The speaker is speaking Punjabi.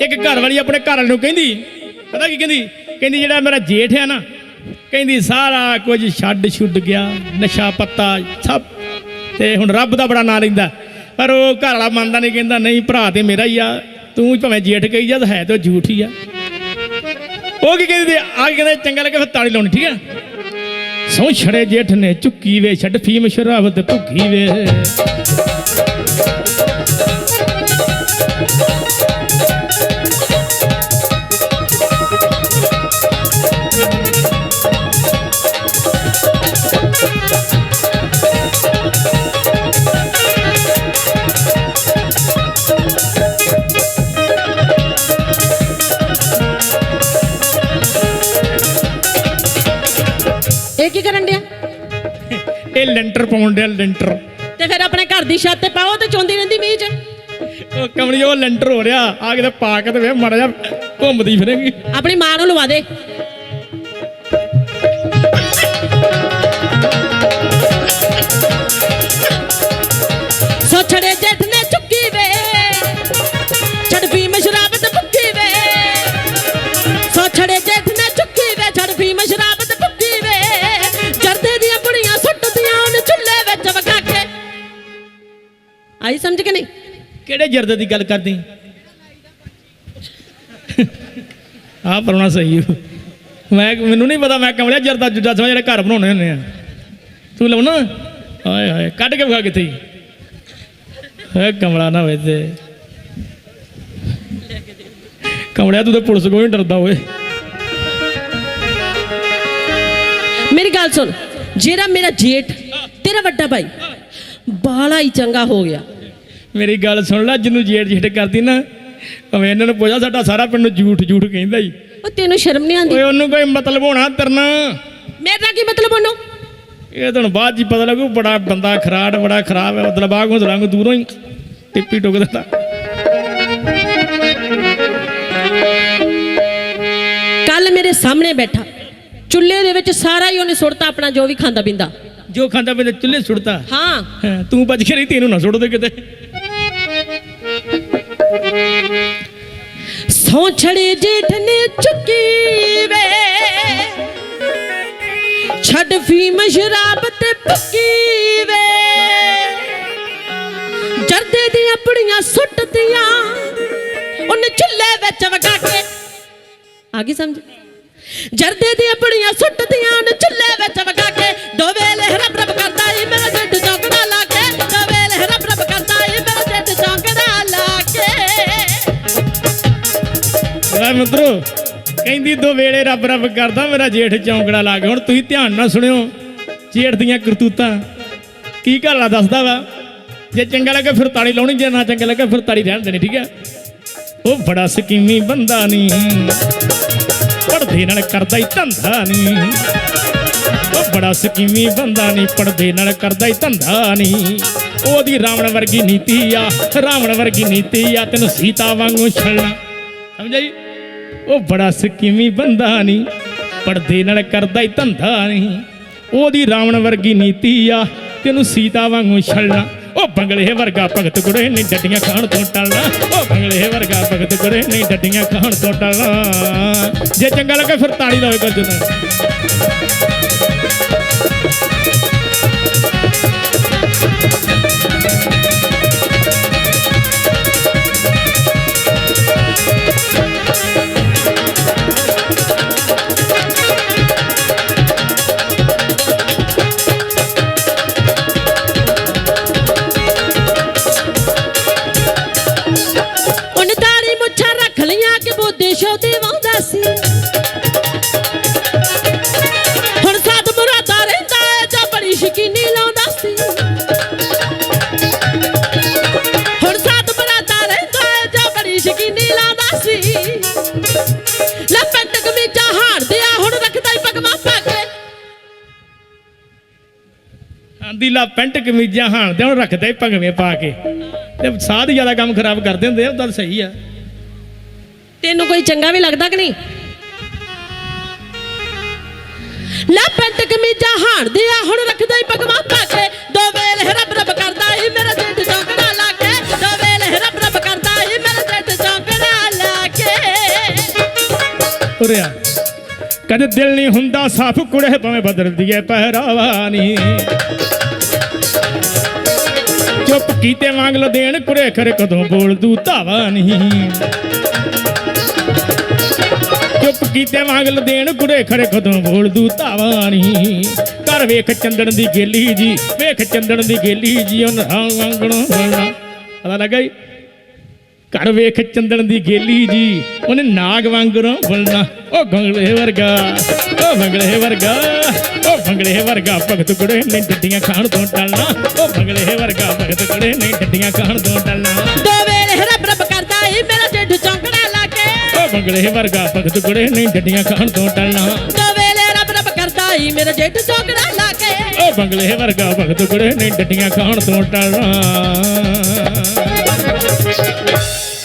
ਇੱਕ ਘਰ ਵਾਲੀ ਆਪਣੇ ਘਰ ਵਾਲੇ ਨੂੰ ਕਹਿੰਦੀ, ਪਤਾ ਕੀ ਕਹਿੰਦੀ? ਕਹਿੰਦੀ, ਜਿਹੜਾ ਮੇਰਾ ਜੇਠ ਹੈ ਨਾ, ਕਹਿੰਦੀ, ਸਾਰਾ ਕੁਝ ਛੱਡ ਛੁੱਟ ਗਿਆ, ਨਸ਼ਾ ਪੱਤਾ ਸਭ। ਤੇ ਹੁਣ ਰੱਬ ਦਾ ਬੜਾ ਨਾਂ ਲੈਂਦਾ। ਪਰ ਉਹ ਘਰ ਵਾਲਾ ਮੰਨਦਾ ਨਹੀਂ, ਕਹਿੰਦਾ, ਨਹੀਂ, ਭਰਾ ਤੇ ਮੇਰਾ ਹੀ ਆ। ਤੂੰ ਭਾਵੇਂ ਜੇਠ ਕਹੀ ਜਾ ਹੈ ਤੇ ਉਹ ਝੂਠ ਹੀ ਆ। ਉਹ ਕੀ ਕਹਿੰਦੀ? ਆ ਕੀ ਕਹਿੰਦੇ? ਚੰਗਾ ਲੱਗੇ ਫਿਰ ਤਾੜੀ ਲਾਉਣੀ, ਠੀਕ ਆ? ਸੋ ਛੜੇ ਜੇਠ ਨੇ ਚੁੱਕੀ ਵੇ, ਛੱਡ ਫੀਮ ਸ਼ਰਾਬ ਤੇ ਵੇ। ਇਹ ਲੈਂਟਰ ਪਾਉਣ ਡਿਆ ਲੈਂਟਰ। ਤੇ ਫਿਰ ਆਪਣੇ ਘਰ ਦੀ ਛੱਤ ਤੇ ਪਾਓ ਤੇ ਚੋਂਦੀ ਰਹਿੰਦੀ ਮੀਂਹ 'ਚ। ਉਹ ਕਮਲੀ ਉਹ ਲੈਂਟਰ ਹੋ ਰਿਹਾ। ਆ ਕਿਤੇ ਪਾ ਕੇ ਤੇ ਵੇ ਮਾੜਾ ਜਿਹਾ ਘੁੰਮਦੀ ਫਿਰੇਗੀ। ਆਪਣੀ ਮਾਂ ਨੂੰ ਲਵਾ ਦੇ। ਸੋ ਛੜੇ ਜੇਠ ਨੇ ਚੁੱਕੀ ਵੇ। ਛੜ ਵੀ ਮਸ਼ਰਾਬ ਤੇ ਭੁੱਕੀ ਵੇ। ਸੋ ਆਈ ਸਮਝ ਕੇ ਨਹੀਂ? ਕਿਹੜੇ ਜਰਦੇ ਦੀ ਗੱਲ ਕਰਦੀ? ਆ ਪਰਉਣਾ ਸਹੀ। ਮੈਂ ਮੈਨੂੰ ਨਹੀਂ ਪਤਾ ਮੈਂ ਕਮਲਿਆ ਜਰਦਾ ਜੁੱਜਾ ਸਮਝ ਜਿਹੜੇ ਘਰ ਬਣਾਉਣੇ ਹੁੰਦੇ ਆ। ਤੂੰ ਲਾਉਣਾ? ਹਾਏ ਹਾਏ ਕੱਢ ਕੇ ਵਿਖਾ ਕਿੱਥੇ? ਹੈ ਕਮਲਾ ਨਾ ਹੋਵੇ ਤੇ। ਕਮਲਿਆ ਤੂੰ ਤਾਂ ਪੁਲਿਸ ਕੋਲੋਂ ਡਰਦਾ ਓਏ। ਮੇਰੀ ਗੱਲ ਸੁਣ ਜਿਹੜਾ ਮੇਰਾ ਜੇਠ ਤੇਰਾ ਵੱਡਾ ਭਾਈ ਬਾਲਾ ਹੀ ਚੰਗਾ ਹੋ ਗਿਆ। ਮੇਰੀ ਗੱਲ ਸੁਣ ਲੈ ਜਿਹਨੂੰ ਜੇੜ ਜੇੜ ਕਰਦੀ ਨਾ ਭਾਵੇਂ ਇਹਨਾਂ ਨੂੰ ਪੁੱਛਾ ਸਾਡਾ ਸਾਰਾ ਪਿੰਡ ਨੂੰ ਝੂਠ ਝੂਠ ਕਹਿੰਦਾ ਹੀ ਉਹ ਤੈਨੂੰ ਸ਼ਰਮ ਨਹੀਂ ਆਉਂਦੀ? ਓਏ ਉਹਨੂੰ ਕੋਈ ਮਤਲਬ ਹੋਣਾ ਤਰਨਾ? ਮੇਰੇ ਨਾਲ ਕੀ ਮਤਲਬ ਉਹਨੂੰ? ਇਹ ਤੁਹਾਨੂੰ ਬਾਅਦ ਹੀ ਪਤਾ ਲੱਗੂ ਬੜਾ ਬੰਦਾ ਖਰਾੜ ਬੜਾ ਖਰਾਬ ਹੈ ਮਤਲਬ ਆਗੋਂ ਦਲਾਂਗ ਦੂਰੋਂ ਹੀ ਟਿੱਪੀ ਟੁਕ ਦਿੰਦਾ। ਕੱਲ ਮੇਰੇ ਸਾਹਮਣੇ ਬੈਠਾ। ਚੁੱਲ੍ਹੇ ਦੇ ਵਿੱਚ ਸਾਰਾ ਹੀ ਉਹਨੇ ਸੁੱਟਤਾ ਆਪਣਾ ਜੋ ਵੀ ਖਾਂਦਾ ਪੀਂਦਾ। ਜੋ ਖਾਂਦਾ ਪਿਆ ਚੁੱਲ੍ਹੇ ਸੁੱਟਦਾ ਹਾਂ। ਹਾਂ, ਤੂੰ ਬਚ ਕੇ ਰਹੀ ਤੈਨੂੰ ਨਾ ਸੁੱਟ ਦੇ ਕਿਤੇ। ਸੌ ਛੜੇ ਜੇਠ ਨੇ ਚੁੱਕੀ ਵੇ। ਛੱਡ ਫੀਮ ਸ਼ਰਾਬ ਤੇ ਪੱਕੀ ਵੇ। ਜਰਦੇ ਦੀਆਂ ਪੁੜੀਆਂ ਸੁੱਟਦੀਆਂ, ਉਹਨੇ ਚੁੱਲ੍ਹੇ ਵਿੱਚ ਵਗਾ ਕੇ। ਆ ਗਈ ਸਮਝ? ਜਰਦੇ ਦੀਆਂ ਪੁੜੀਆਂ ਸੁੱਟਦੀਆਂ, ਉਹਨੇ ਮਿੱਤਰੋ, ਕਹਿੰਦੀ ਦੋ ਵੇਲੇ ਰੱਬ ਰੱਬ ਕਰਦਾ, ਮੇਰਾ ਜੇਠ ਚੌਂਕੜਾ ਲਾ ਕੇ। ਹੁਣ ਤੁਸੀਂ ਧਿਆਨ ਨਾਲ ਸੁਣਿਓ, ਜੇਠ ਦੀਆਂ ਕਰਤੂਤਾਂ। ਕੀ ਘਾਲਾ ਦੱਸਦਾ ਵਾ? ਜੇ ਚੰਗਾ ਲੱਗੇ ਫਿਰ ਤਾੜੀ ਲਾਉਣੀ, ਜੇ ਨਾ ਚੰਗਾ ਲੱਗੇ ਫਿਰ ਤਾੜੀ ਰਹਿਣ ਦੇਣੀ, ਠੀਕ ਹੈ? ਉਹ ਬੜਾ ਸਕੀਮੀ ਬੰਦਾ ਨਹੀਂ ਪੜਦੇ ਨਾਲ ਕਰਦਾ ਹੀ ਧੰਦਾ ਨਹੀਂ ਉਹ ਬੜਾ ਸਕੀਮੀ ਬੰਦਾ ਨਹੀਂ ਪੜਦੇ ਨਾਲ ਕਰਦਾ ਹੀ ਧੰਦਾ ਨਹੀਂ ਉਹਦੀ ਰਾਵਣ ਵਰਗੀ ਨੀਤੀ ਆ, ਰਾਵਣ ਵਰਗੀ ਨੀਤੀ ਆ, ਤੈਨੂੰ ਸੀਤਾ ਵਾਂਗੂ ਛਲਣਾ ਸਮਝਿਆ ਉਹ ਬੜਾ ਸਕੀਮੀ ਬੰਦਾ ਨਹੀਂ ਪਰਦੇ ਨਾਲ ਕਰਦਾ ਹੀ ਧੰਦਾ ਨਹੀਂ ਉਹਦੀ ਰਾਵਣ ਵਰਗੀ ਨੀਤੀ ਆ, ਤੈਨੂੰ ਸੀਤਾ ਵਾਂਗੂ ਛਲਣਾ ਉਹ ਬੰਗਲੇ ਵਰਗਾ ਭਗਤ ਗੁੜੇ ਨਹੀਂ ਡੱਡੀਆਂ ਖਾਣ ਤੋਂ ਟਲਣਾ। ਉਹ ਬੰਗਲੇ ਵਰਗਾ ਭਗਤ ਗੁੜੇ ਨਹੀਂ ਡੱਡੀਆਂ ਖਾਣ ਤੋਂ ਟਲਣਾ। ਜੇ ਚੰਗਾ ਲੱਗੇ ਫਿਰ ਤਾੜੀ ਲਾਓ ਕਰ ਲਾ ਪੈਂਟ ਕਮੀਜ਼ਾਂ ਹਾਣਦੇ ਹੁਣ ਰੱਖਦੇ ਭੰਗਵੇਂ ਪਾ ਕੇ। ਤੇ ਸਾਧ ਜ਼ਿਆਦਾ ਕੰਮ ਖਰਾਬ ਕਰਦੇ ਹੁੰਦੇ ਆ ਉਹ ਗੱਲ ਸਹੀ ਆ। ਤੈਨੂੰ ਕੋਈ ਚੰਗਾ ਵੀ ਲੱਗਦਾ ਕਿ ਨਹੀਂ? ਲੈ ਪੈਂਟ ਕਮੀਜ਼ਾਂ ਹਾਣਦੇ ਆ ਹੁਣ ਰੱਖਦਾ ਹੀ ਪਗਮਾ ਪਾ ਕੇ। ਦੋ ਵੇਲੇ ਰੱਬ ਰੱਬ ਕਰਦਾ ਹੀ ਮੇਰਾ ਜੇਠ ਚੌਂਕੜਾ ਲਾ ਕੇ। ਦੋ ਵੇਲੇ ਰੱਬ ਰੱਬ ਕਰਦਾ ਹੀ ਮੇਰਾ ਜੇਠ ਚੌਂਕੜਾ ਲਾ ਉਰਿਆ ਕਦੇ ਦਿਲ ਨਹੀਂ ਹੁੰਦਾ ਸਾਫ਼ ਕੁੜੇ ਭਾਵੇਂ ਬਦਲਦੀ ਏ ਪਹਿਰਾਵਾ ਨਹੀਂ ਚੁੱਪ ਕੀਤੇ ਮੰਗ ਲੋ ਦੇਣ ਕੁੜੇ ਖਰੇ ਕਦੋਂ ਬੋਲ ਦੂ ਧਾਵਾ ਨਹੀਂ। ਚੁੱਪ ਕੀਤੇ ਮੰਗ ਲੋ ਦੇਣ ਕੁੜੇ ਖਰੇ ਕਦੋਂ ਬੋਲ ਦੂ ਧਾਵਾ ਨਹੀਂ। ਘਰ ਵੇਖ ਚੰਦਣ ਦੀ ਗੇਲੀ ਜੀ, ਵੇਖ ਚੰਦਣ ਦੀ ਗੇਲੀ ਜੀ ਉਹ ਰਾਂ ਵਾਂਗਣੋਂ ਪਤਾ ਲੱਗਾ ਜੀ? ਘਰ ਵੇਖ ਚੰਦਣ ਦੀ ਗੇਲੀ ਜੀ ਉਹਨੇ ਨਾਗ ਵਾਂਗਰੋਂ ਬੋਲਣਾ ਉਹ ਬੰਗਲੇ ਵਰਗਾ ਉਹ ਬੰਗਲੇ ਵਰਗਾ ਉਹ ਬੰਗਲੇ ਵਰਗਾ ਭਗਤ ਕੁੜੇ ਨੇ ਡੱਡੀਆਂ ਖਾਣ ਤੋਂ ਟਲਣਾ ਉਹ ਬੰਗਲੇ ਵਰਗਾ ਭਗਤ ਕੁੜੇ ਨੇ ਡੱਡੀਆਂ ਖਾਣ ਤੋਂ ਟਲਣਾ। ਦੋ ਵੇਲੇ ਰੱਬ ਰੱਬ ਕਰਦਾ ਈ ਮੇਰਾ ਢਿੱਡ ਚੌਂਕੜਾ ਲਾ ਕੇ। ਉਹ ਬੰਗਲੇ ਵਰਗਾ ਭਗਤ ਕੁੜੇ ਨੇ ਡੱਡੀਆਂ ਖਾਣ ਤੋਂ ਟਲਣਾ। ਦੋ ਵੇਲੇ ਰੱਬ ਰੱਬ ਕਰਦਾ ਈ ਮੇਰਾ ਢਿੱਡ ਚੌਂਕੜਾ ਲਾ ਕੇ। ਉਹ ਬੰਗਲੇ ਵਰਗਾ ਭਗਤ ਕੁੜੇ ਨੇ ਡੱਡੀਆਂ ਖਾਣ ਤੋਂ ਟਲਣਾ।